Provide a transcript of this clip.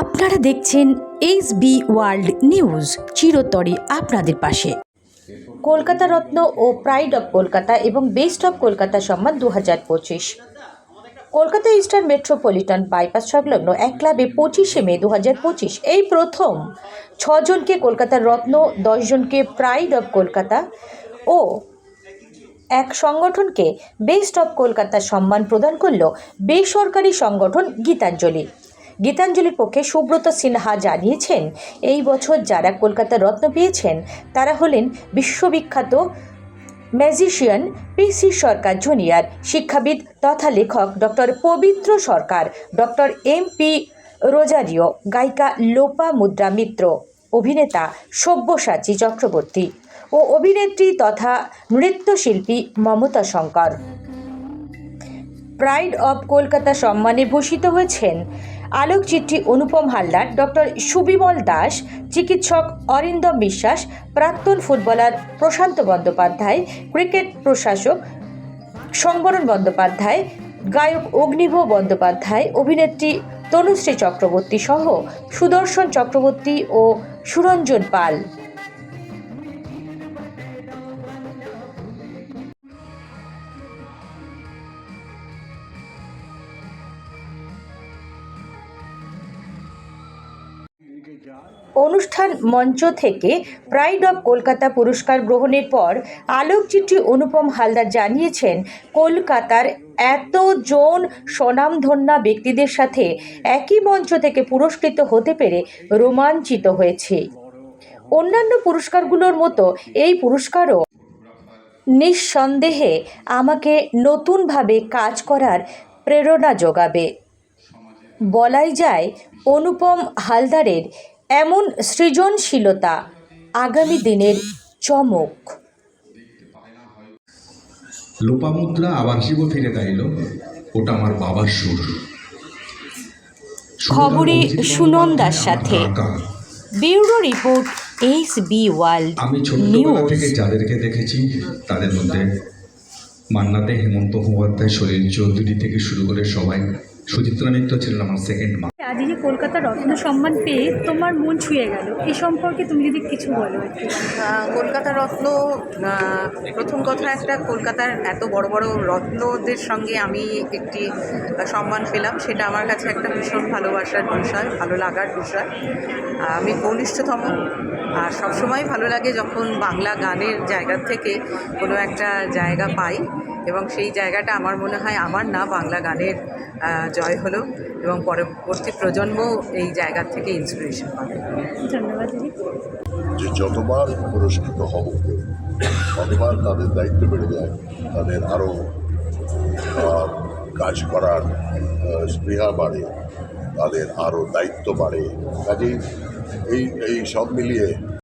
আপনারা দেখছেন H B world news, চিরতরে আপনাদের পাশে। কলকাতা রত্ন ও প্রাইড অফ কলকাতা এবং বেস্ট অফ কলকাতা সম্মান দু হাজার পঁচিশ। কলকাতা ইস্টার্ন মেট্রোপলিটন বাইপাস সংলগ্ন এক ক্লাবে পঁচিশে মে দু পঁচিশ, এই প্রথম ছজনকে কলকাতার রত্ন, দশজনকে প্রাইড অফ কলকাতা ও এক সংগঠনকে বেস্ট অফ কলকাতা সম্মান প্রদান করল বেসরকারি সংগঠন গীতাঞ্জলি। গীতাঞ্জলির পক্ষে সুব্রত সিনহা জানিয়েছেন, এই বছর যারা কলকাতার রত্ন পেয়েছেন, তারা হলেন বিশ্ববিখ্যাত ম্যাজিশিয়ান পিসি সরকার জুনিয়র, শিক্ষাবিদ তথা লেখক doctor Pabitra Sarkar, doctor M P Rosario, গায়িকা লোপা মুদ্রা মিত্র, অভিনেতা সব্যসাচী চক্রবর্তী ও অভিনেত্রী তথা নৃত্যশিল্পী মমতা শঙ্কর। প্রাইড অব কলকাতা সম্মানে ভূষিত হয়েছেন। আলোকচিত্রী অনুপম হালদার, ডক্টর সুবিমল দাস, চিকিৎসক অরিন্দম বিশ্বাস, প্রাক্তন ফুটবলার প্রশান্ত বন্দ্যোপাধ্যায়, ক্রিকেট প্রশাসক সম্বরণ বন্দ্যোপাধ্যায়, গায়ক অগ্নিভ বন্দ্যোপাধ্যায়, অভিনেত্রী তনুশ্রী চক্রবর্তী সহ সুদর্শন চক্রবর্তী ও সুরঞ্জন পাল। অনুষ্ঠান মঞ্চ থেকে প্রাইড অফ কলকাতা পুরস্কার গ্রহণের পর আলোকচিত্রী অনুপম হালদার জানিয়েছেন, কলকাতার এতজন স্বনামধন্যা ব্যক্তিদের সাথে একই মঞ্চ থেকে পুরস্কৃত হতে পেরে রোমাঞ্চিত হয়েছে। অন্যান্য পুরস্কারগুলোর মতো এই পুরস্কারও নিঃসন্দেহে আমাকে নতুনভাবে কাজ করার প্রেরণা যোগাবে। বলাই যায়, অনুপম হালদারের এমন সৃজনশীলতা আগামী দিনের চমক। লোপামুদ্রা আবার শিব ফিরে গাইল ওটা আমার বাবার সুর। খবরে সুনন্দার সাথে। Bureau report H B world আমি ছোটবেলা থেকে যাদেরকে দেখেছি তাদের মধ্যে মান্নাতে হেমন্ত মুখোপাধ্যায় সলিল চৌধুরী থেকে শুরু করে সবাই। সুচিত্রা মিত্র ছিলেন আমার সেকেন্ড মা আজ এই যে কলকাতা রত্ন সম্মান পেয়ে তোমার মন ছুঁয়ে গেল, এ সম্পর্কে তুমি যদি কিছু বলো কলকাতা রত্ন প্রথম কথা একটা, কলকাতার এত বড় বড় রত্নদের সঙ্গে আমি একটি সম্মান পেলাম, সেটা আমার কাছে একটা ভীষণ ভালোবাসার বিষয়, ভালো লাগার বিষয়। আমি কনিষ্ঠতম, আর সবসময় ভালো লাগে যখন বাংলা গানের জায়গা থেকে কোনো একটা জায়গা পাই। এবং সেই জায়গাটা আমার মনে হয় আমার না বাংলা গানের জয় হলো এবং পরবর্তী প্রজন্ম এই জায়গা থেকে ইন্সপিরেশন পাবে। ধন্যবাদ যে যতবার পুরস্কৃত হব ততবার তাদের দায়িত্ব বেড়ে যায় তাদের আরও কাজ করার স্পৃহা বাড়ে তাদের আরও দায়িত্ব বাড়ে। কাজেই এই এই সব মিলিয়ে